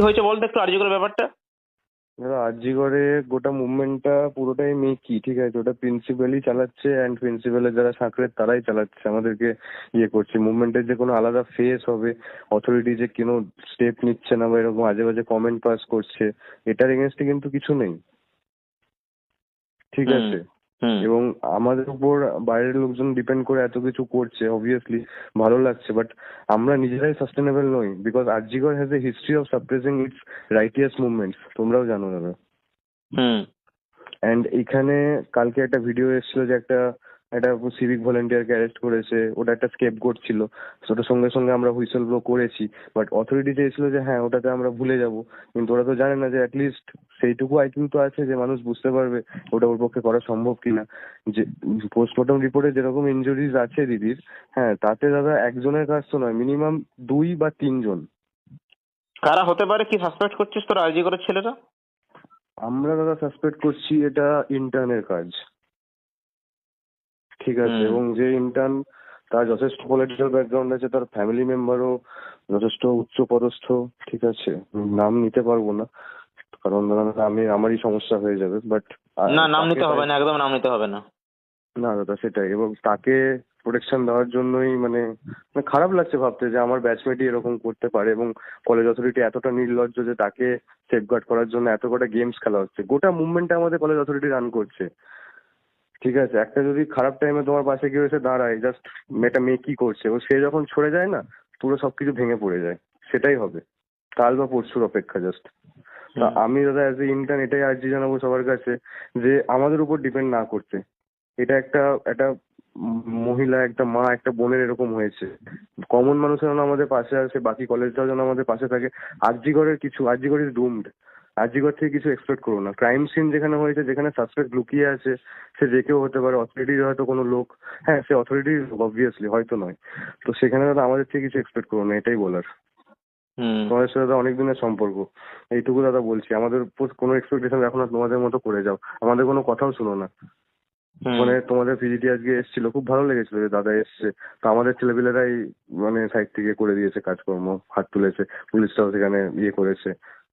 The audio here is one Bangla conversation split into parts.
কি হয়েছে বলতো একটু আর্জি করে ব্যাপারটা? দাদা আরজিগড়ে গোটা মুভমেন্টটা পুরোটাই মেকি ঠিক আছে? ওটা প্রিন্সিপালই চালাচ্ছে অ্যান্ড প্রিন্সিপালের যারা সাকরের তারাই চালাচ্ছে। আমাদেরকে ইয়ে করছে। মুভমেন্টের যে কোনো আলাদা ফেস হবে অথরিটি যে কোনো স্টেপ নিচ্ছে না বা এরকম আজে বাজে কমেন্ট পাস করছে এটার এগেনস্টে কিন্তু কিছু নেই। ঠিক আছে? এবং আমাদের উপর বাইরের লোকজন ডিপেন্ড করে এত কিছু করছে অবভিয়াসলি ভালো লাগছে বাট আমরা নিজেরাই সাস্টেনেবল নই because RG Kar has a history of suppressing its righteous movements তোমরাও জানো দাদা। হুম। অ্যান্ড এখানে কালকে একটা ভিডিও এসেছিল যে একটা একটা সিভিক ভলেন্টিয়ারকে অ্যারেস্ট করেছে ওটা একটা স্কেপ গোট ছিল ওটার সঙ্গে সঙ্গে আমরা হুইসেল ব্লো করেছি। বাট অথরিটি চেয়েছিল যে হ্যাঁ ওটাতে আমরা ভুলে যাব। কিন্তু ওরা তো জানে না যে অ্যাটলিস্ট সেইটুকু আইকিউ তো আছে যে মানুষ বুঝতে পারবে ওটা ওর পক্ষে করা সম্ভব কিনা। যে পোস্টমর্টম রিপোর্টে যেরকম ইনজুরিজ আছে দিদির হ্যাঁ তাতে দাদা একজনের কাজ তো নয় মিনিমাম দুই বা তিনজন। কারা হতে পারে? কি সাসপেক্ট করছিস তোর আর্জি করে ছেলেরা? আমরা দাদা সাসপেক্ট করছি এটা ইন্টার্নের কাজ। ঠিক আছে এবং যে ইন্টার্ন তার যথেষ্ট পলিটিক্যাল ব্যাকগ্রাউন্ড আছে তার ফ্যামিলি মেম্বারও যথেষ্ট উচ্চ পদস্থ ঠিক আছে। নাম নিতে পারব না কারণ আমি আমারই সমস্যা হয়ে যাবে বাট না নাম নিতে হবে না একদম নাম নিতে হবে না। না দাদা সেটাই এবং তাকে প্রোটেকশন দেওয়ার জন্যই মানে মানে খারাপ লাগছে ভাবতে যে আমার ব্যাচমেটই এরকম করতে পারে এবং কলেজ অথরিটি এতটা নির্লজ্জ যে তাকে সেফগার্ড করার জন্য এত কটা গেমস খেলা হচ্ছে। গোটা মুভমেন্টটা আমাদের কলেজ অথরিটি রান করছে। ঠিক আছে একটা যদি খারাপ টাইমে তোমার পাশে কেউ এসে দাঁড়ায় জাস্ট মেয়েটা মেয়ে কি করছে ও সে যখন সরে যায় না পুরো সবকিছু ভেঙে পড়ে যায় সেটাই হবে। কাল বা পরশুর অপেক্ষা জাস্ট তা আমি দাদা অ্যাজ এ ইন্টার্ন এটাই আর্জি জানাব সবার কাছে যে আমাদের উপর ডিপেন্ড না করতে। এটা একটা একটা মহিলা একটা মা একটা বোনের এরকম হয়েছে। কমন মানুষের যেন আমাদের পাশে আসে বাকি কলেজটাও যেন আমাদের পাশে থাকে। আরজিগড়ের কিছু আরজিগড় ইজ ডুমড আরজিগড় থেকে কিছু এক্সপেক্ট করো না। ক্রাইম সিন যেখানে হয়েছে যেখানে সাসপেক্ট লুকিয়ে আছে সে যে কেউ হতে পারে অথরিটির হয়তো কোনো লোক। হ্যাঁ সে অথরিটির অবভিয়াসলি হয়তো নয়। তো সেখানে দাদা আমাদের থেকে কিছু এক্সপেক্ট করো না এটাই বলার। তোমাদের সাথে দাদা অনেক দিনের সম্পর্ক। এইটুকু দাদা বলছি আমাদের উপর কোনো এক্সপেকটেশন রাখো না তোমাদের মতো করে যাও। আমাদের কোনো কথাও শুনো না। মানে তোমাদের পিজিটি আজকে এসেছিল খুব ভালো লেগেছিল যে দাদা এসছে। তো আমাদের ছেলেপিলেরাই মানে সাইড থেকে করে দিয়েছে কাজকর্ম হাত তুলেছে পুলিশটাও সেখানে ইয়ে করেছে।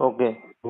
ওকে তো